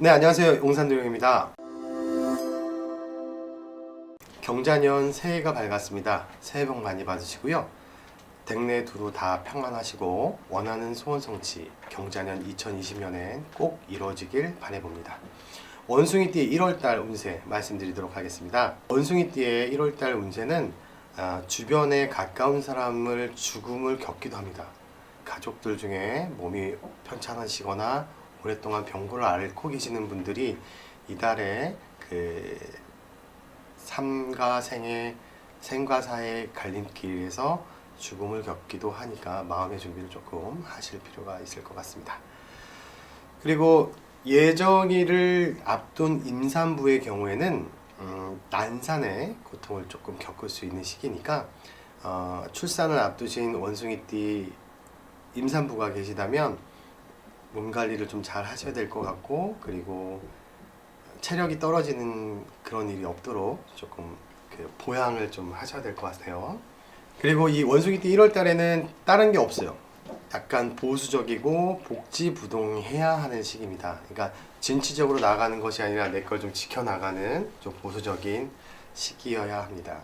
네, 안녕하세요. 용산도령입니다. 경자년 새해가 밝았습니다. 새해 복 많이 받으시고요. 댁내 두루 다 평안하시고 원하는 소원 성취 경자년 2020년엔 꼭 이루어지길 바라봅니다. 원숭이띠 1월달 운세 말씀드리도록 하겠습니다. 원숭이띠의 1월달 운세는 아, 주변에 가까운 사람을 죽음을 겪기도 합니다. 가족들 중에 몸이 편찮으시거나 오랫동안 병고를 앓고 계시는 분들이 이달에 그 삶과 생의 생과 사의 갈림길에서 죽음을 겪기도 하니까 마음의 준비를 조금 하실 필요가 있을 것 같습니다. 그리고 예정일을 앞둔 임산부의 경우에는 음, 난산의 고통을 조금 겪을 수 있는 시기니까 어, 출산을 앞두신 원숭이띠 임산부가 계시다면 몸 관리를 좀 잘 하셔야 될 것 같고 그리고 체력이 떨어지는 그런 일이 없도록 조금 그 보양을 좀 하셔야 될 것 같아요. 그리고 이 원숭이띠 1월 달에는 다른 게 없어요. 약간 보수적이고 복지부동해야 하는 시기입니다. 그러니까 진취적으로 나가는 것이 아니라 내 걸 좀 지켜나가는 좀 보수적인 시기여야 합니다.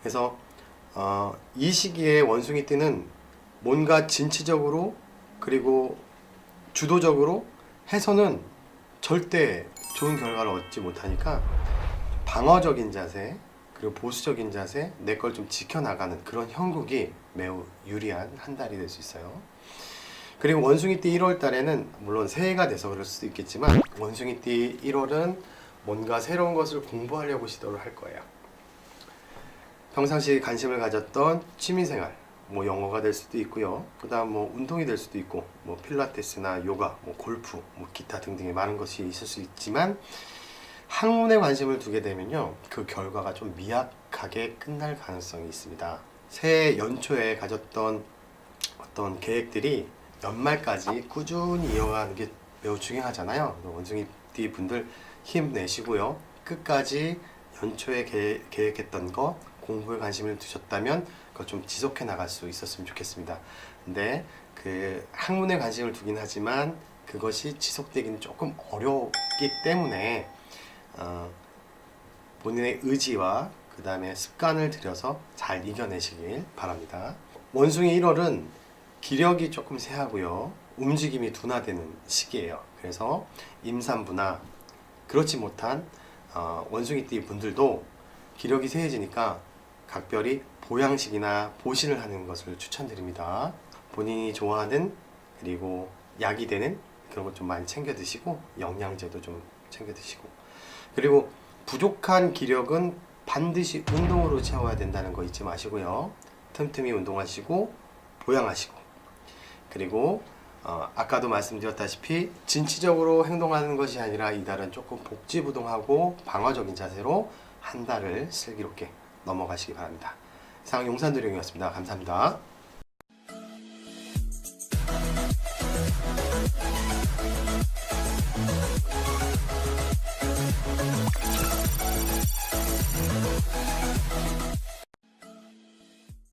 그래서 어, 이 시기에 원숭이띠는 뭔가 진취적으로 그리고 주도적으로 해서는 절대 좋은 결과를 얻지 못하니까 방어적인 자세 그리고 보수적인 자세 내 걸 좀 지켜나가는 그런 형국이 매우 유리한 한 달이 될 수 있어요. 그리고 원숭이띠 1월 달에는 물론 새해가 돼서 그럴 수도 있겠지만 원숭이띠 1월은 뭔가 새로운 것을 공부하려고 시도를 할 거예요. 평상시에 관심을 가졌던 취미생활, 뭐 영어가 될 수도 있고요. 그다음 뭐 운동이 될 수도 있고, 뭐 필라테스나 요가, 뭐 골프, 뭐 기타 등등의 많은 것이 있을 수 있지만 학문에 관심을 두게 되면요, 그 결과가 좀 미약하게 끝날 가능성이 있습니다. 새해 연초에 가졌던 어떤 계획들이 연말까지 꾸준히 이어가는 게 매우 중요하잖아요. 원숭이띠 분들 힘내시고요. 끝까지 연초에 계- 계획했던 거 공부에 관심을 두셨다면 그걸 좀 지속해 나갈 수 있었으면 좋겠습니다. 근데 그 학문에 관심을 두긴 하지만 그것이 지속되기는 조금 어렵기 때문에 어, 본인의 의지와 그 다음에 습관을 들여서 잘 이겨내시길 바랍니다. 원숭이 1월은 기력이 조금 세하고요. 움직임이 둔화되는 시기예요. 그래서 임산부나 그렇지 못한 어, 원숭이띠 분들도 기력이 세해지니까 각별히 보양식이나 보신을 하는 것을 추천드립니다. 본인이 좋아하는 그리고 약이 되는 그런 것 좀 많이 챙겨 드시고 영양제도 좀 챙겨 드시고 그리고 부족한 기력은 반드시 운동으로 채워야 된다는 거 잊지 마시고요. 틈틈이 운동하시고 보양하시고 그리고 어, 아까도 말씀드렸다시피 진취적으로 행동하는 것이 아니라 이달은 조금 복지부동하고 방어적인 자세로 한 달을 슬기롭게 넘어가시기 바랍니다. 이상 용산도령이었습니다. 감사합니다.